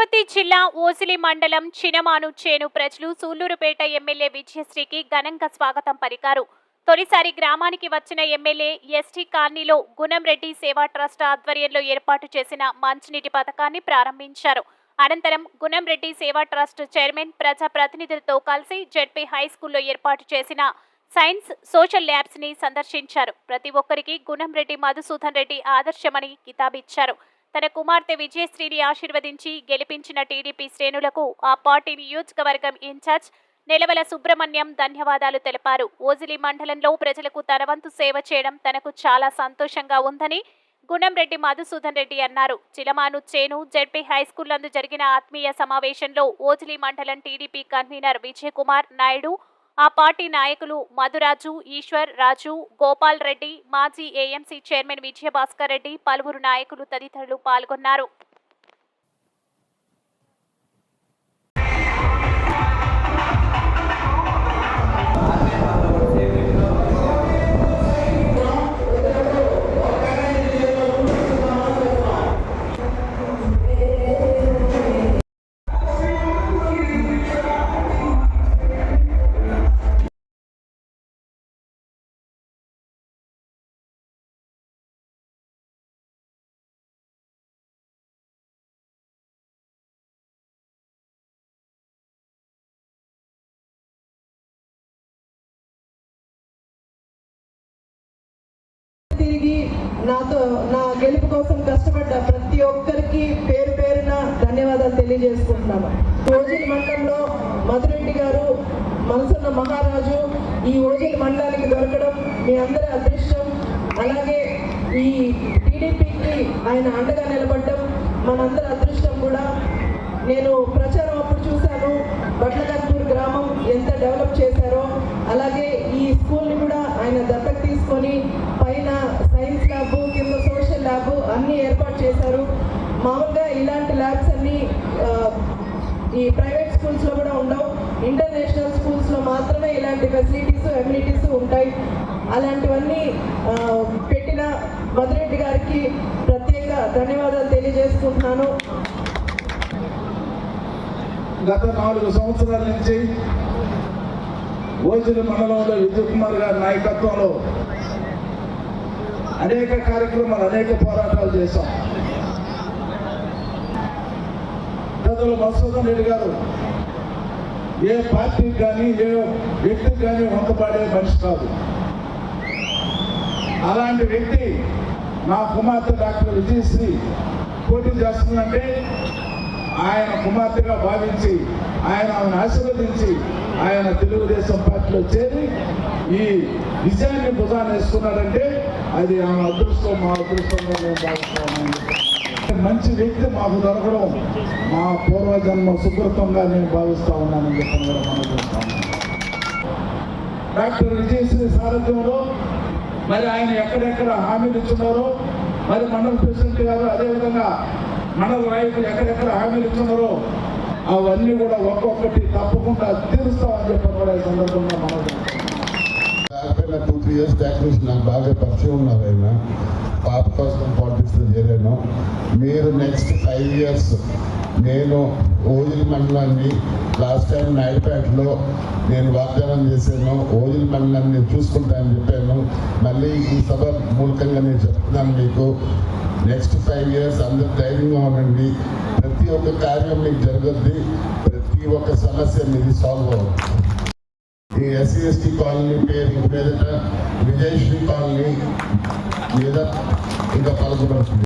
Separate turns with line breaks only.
తిరుపతి జిల్లా ఓసిలి మండలం చినమాను చేను ప్రజలు సూళ్ళూరుపేట ఎమ్మెల్యే విజయశ్రీకి ఘనంగా స్వాగతం పలికారు. తొలిసారి గ్రామానికి వచ్చిన ఎమ్మెల్యే ఎస్టీ కాలనీలో గుణంరెడ్డి సేవా ట్రస్ట్ ఆధ్వర్యంలో ఏర్పాటు చేసిన మంచినీటి పథకాన్ని ప్రారంభించారు. అనంతరం గుణంరెడ్డి సేవా ట్రస్ట్ చైర్మన్ ప్రజా ప్రతినిధులతో కలిసి జెడ్పీ హై స్కూల్లో ఏర్పాటు చేసిన సైన్స్ సోషల్ ల్యాబ్స్ని సందర్శించారు. ప్రతి ఒక్కరికి గుణంరెడ్డి మధుసూదన్ రెడ్డి ఆదర్శమని కితాబిచ్చారు. తన కుమార్తె విజయశ్రీని ఆశీర్వదించి గెలిపించిన టీడీపీ శ్రేణులకు ఆ పార్టీ నియోజకవర్గం ఇన్ఛార్జ్ నెలవల సుబ్రహ్మణ్యం ధన్యవాదాలు తెలిపారు. ఓజిలి మండలంలో ప్రజలకు తన వంతు సేవ చేయడం తనకు చాలా సంతోషంగా ఉందని గుణంరెడ్డి మధుసూదన్ రెడ్డి అన్నారు. చిలమాను చేను జెడ్పీ హై స్కూల్ నందు జరిగిన ఆత్మీయ సమావేశంలో ఓజిలి మండలం టీడీపీ కన్వీనర్ విజయకుమార్ నాయుడు ఆ పార్టీ నాయకులు మధురాజు ఈశ్వర్ రాజు గోపాల్ రెడ్డి మాజీ ఏఎంసీ చైర్మన్ విజయభాస్కర్ రెడ్డి పలువురు నాయకులు తదితరులు పాల్గొన్నారు.
నాతో నా గెలుపు కోసం కష్టపడ్డ ప్రతి ఒక్కరికి పేరు పేరున ధన్యవాదాలు తెలియజేసుకుంటున్నాను. ఓజిల్ మండలంలో మధురెడ్డి గారు మనసున్న మహారాజు ఈ ఓజిల్ మండలానికి దొరకడం మీ అందరి అదృష్టం. అలాగే ఈ టీడీపీకి ఆయన అండగా నిలబడడం మనందరి అదృష్టం కూడా. నేను ప్రచారం అప్పుడు చూశాను బట్లకర్పూర్ గ్రామం ఎంత డెవలప్ చేసి అలాగే ఈ స్కూల్ని కూడా ఆయన దత్తకు తీసుకొని పైన సైన్స్ ల్యాబ్ కింద సోషల్ ల్యాబ్ అన్నీ ఏర్పాటు చేశారు. మామూలుగా ఇలాంటి ల్యాబ్స్ అన్నీ ఈ ప్రైవేట్ స్కూల్స్లో కూడా ఉండవు. ఇంటర్నేషనల్ స్కూల్స్లో మాత్రమే ఇలాంటి ఫెసిలిటీస్ ఎమ్యూనిటీస్ ఉంటాయి. అలాంటివన్నీ పెట్టిన మధురెడ్డి గారికి ప్రత్యేక ధన్యవాదాలు తెలియజేసుకుంటున్నాను.
గత నాలుగు సంవత్సరాల నుంచి ఓజుల మండలంలో విజయ్ కుమార్ గారి నాయకత్వంలో అనేక కార్యక్రమాలు అనేక పోరాటాలు చేశాం. పెద్దలు మధుసూదన్ రెడ్డి గారు ఏ పార్టీకి కానీ ఏ వ్యక్తికి కానీ వంతపాడే మనిషి కాదు. అలాంటి వ్యక్తి నా కుమార్తె డాక్టర్ విజయశ్రీ పోటీ చేస్తుందంటే ఆయన కుమార్తెగా భావించి ఆయన ఆమెను ఆశీర్వదించి ఆయన తెలుగుదేశం పార్టీలో చేరి ఈ విజయాన్ని భుజాన్ని వేసుకున్నాడంటే అది ఆమె అదృష్టం మా అదృష్టంగా మేము భావిస్తామని మంచి వ్యక్తి మాకు దొరకడం మా పూర్వజన్మ సుకృతంగా నేను భావిస్తా ఉన్నానని చెప్పని కూడా మనం చూస్తాము డాక్టర్ విజయశ్రీ సారథ్యంలో మరి ఆయన ఎక్కడెక్కడ హామీలు ఇచ్చున్నారో మరి మండల ప్రెసిడెంట్ గారు అదేవిధంగా మన నాయకులు ఎక్కడెక్కడ హామీలు ఇస్తున్నారో అవన్నీ కూడా ఒక్కొక్కటి తప్పకుండా తీరుస్తామని చెప్పి కూడా ఈ సందర్భంగా మనం
టూ త్రీ ఇయర్స్ బ్యాక్ నుంచి నాకు బాగా పరిచయం ఉన్నారు ఆయన. పాప కోసం పాలిటిక్స్లో చేరాను. మీరు నెక్స్ట్ ఫైవ్ ఇయర్స్ నేను ఓజిల్ మండలాన్ని లాస్ట్ టైం నాయుడుపేటలో నేను వాగ్దానం చేశాను. ఓజిల్ మండలాన్ని నేను చూసుకుంటానని చెప్పాను. మళ్ళీ ఈ సభ మూలకంగా నేను చెప్తున్నాను మీకు. నెక్స్ట్ ఫైవ్ ఇయర్స్ అందరు ధైర్యంగా ఉండండి. ప్రతి ఒక్క కార్యం మీకు జరగద్ది. ప్రతి ఒక్క సమస్య మీది సాల్వ్ అవుతుంది. ఈ ఎస్సీ ఎస్టీ కాలనీ పేరు ఇంక మీదట విజయశ్రీ కాలనీ మీద ఇంకా పలుకుబడుతుంది